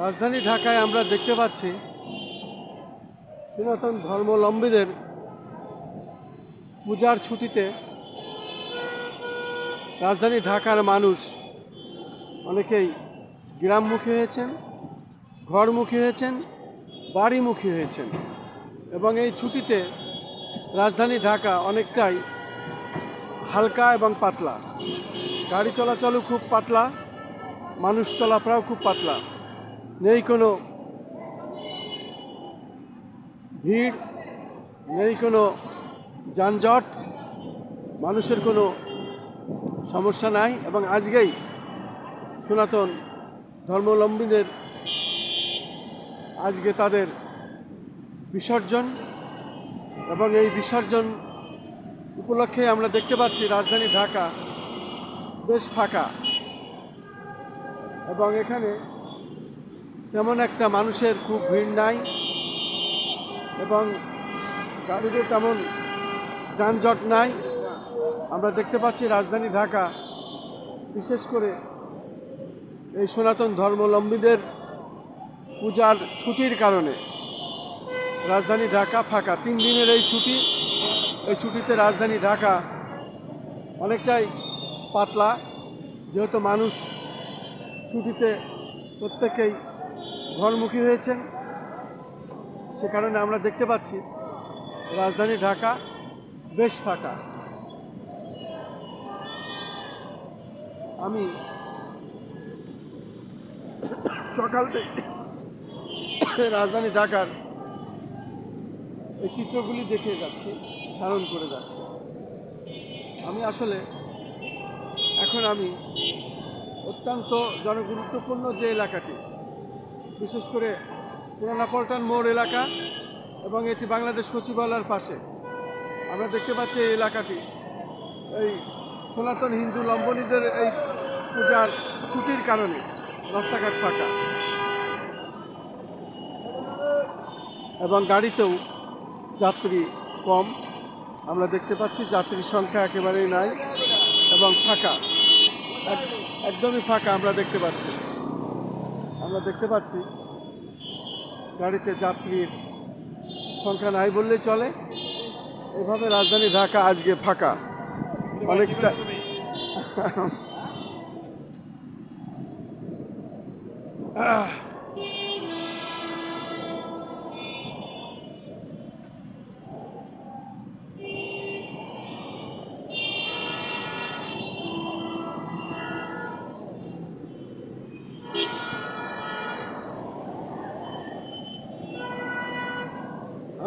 রাজধানী ঢাকায় আমরা দেখতে পাচ্ছি সনাতন ধর্মাবলম্বীদের পূজার ছুটিতে রাজধানী ঢাকার মানুষ অনেকেই গ্রামমুখী হয়েছেন, ঘরমুখী হয়েছেন, বাড়িমুখী হয়েছেন এবং এই ছুটিতে রাজধানী ঢাকা অনেকটাই হালকা এবং পাতলা। গাড়ি চলাচলও খুব পাতলা, মানুষ চলাফেরাও খুব পাতলা। নেই কোনো ভিড়, নেই কোনো যানজট, মানুষের কোনো সমস্যা নাই এবং আজকেই সনাতন ধর্মাবলম্বীদের আজকে তাদের বিসর্জন এবং এই বিসর্জন উপলক্ষে আমরা দেখতে পাচ্ছি রাজধানী ঢাকা, বেশ ফাঁকা এবং এখানে তেমন একটা মানুষের খুব ভিড় নাই এবং গাড়িতে তেমন যানজট নাই। আমরা দেখতে পাচ্ছি রাজধানী ঢাকা, বিশেষ করে এই সনাতন ধর্মলম্বীদের পূজার ছুটির কারণে। রাজধানী ঢাকা ফাঁকা, তিন দিনের এই ছুটি। এই ছুটিতে রাজধানী ঢাকা অনেকটাই পাতলা, যেহেতু মানুষ ছুটিতে প্রত্যেকেই ঘরমুখী হয়েছেন। সে কারণে আমরা দেখতে পাচ্ছি রাজধানী ঢাকা বেশ ফাঁকা। আমি সকাল থেকে রাজধানী ঢাকার এই চিত্রগুলি দেখে যাচ্ছি, ধারণ করে যাচ্ছি। আমি আসলে এখন আমি অত্যন্ত জনগুরুত্বপূর্ণ যে এলাকাটি বিশেষ করে পুরানা পল্টন মোড় এলাকা এবং এটি বাংলাদেশ সচিবালয়ের পাশে। আমরা দেখতে পাচ্ছি এই এলাকাটি। এই সনাতন হিন্দু লম্বনীদের এই পূজার ছুটির কারণে রাস্তাঘাট ফাঁকা। এবং গাড়িতেও যাত্রী কম। আমরা দেখতে পাচ্ছি যাত্রীর সংখ্যা একেবারেই নাই এবং ফাঁকা। এক- একদমই ফাঁকা আমরা দেখতে পাচ্ছি। আমরা দেখতে পাচ্ছি গাড়িতে যাত্রীর সংখ্যা নাই বললেই চলে। এভাবে রাজধানী ঢাকা আজকে ফাঁকা। অনেকটা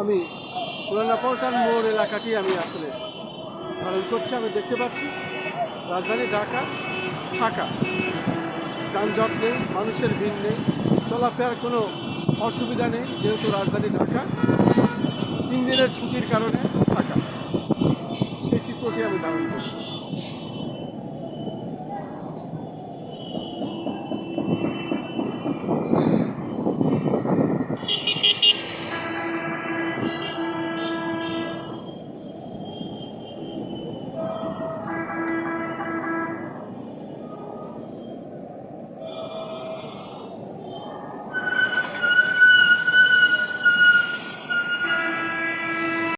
আমি পুরানা মোড় এলাকাটি আমি আসলে ধারণ করছি, আমি দেখতে পাচ্ছি। রাজধানী ঢাকা, ফাঁকা। যানজট নেই, মানুষের ভিড় নেই, চলাফেরার কোনো অসুবিধা নেই, যেহেতু রাজধানী ঢাকা। তিন দিনের ছুটির কারণে ফাঁকা। সেই চিত্রটি আমি ধারণ করছি।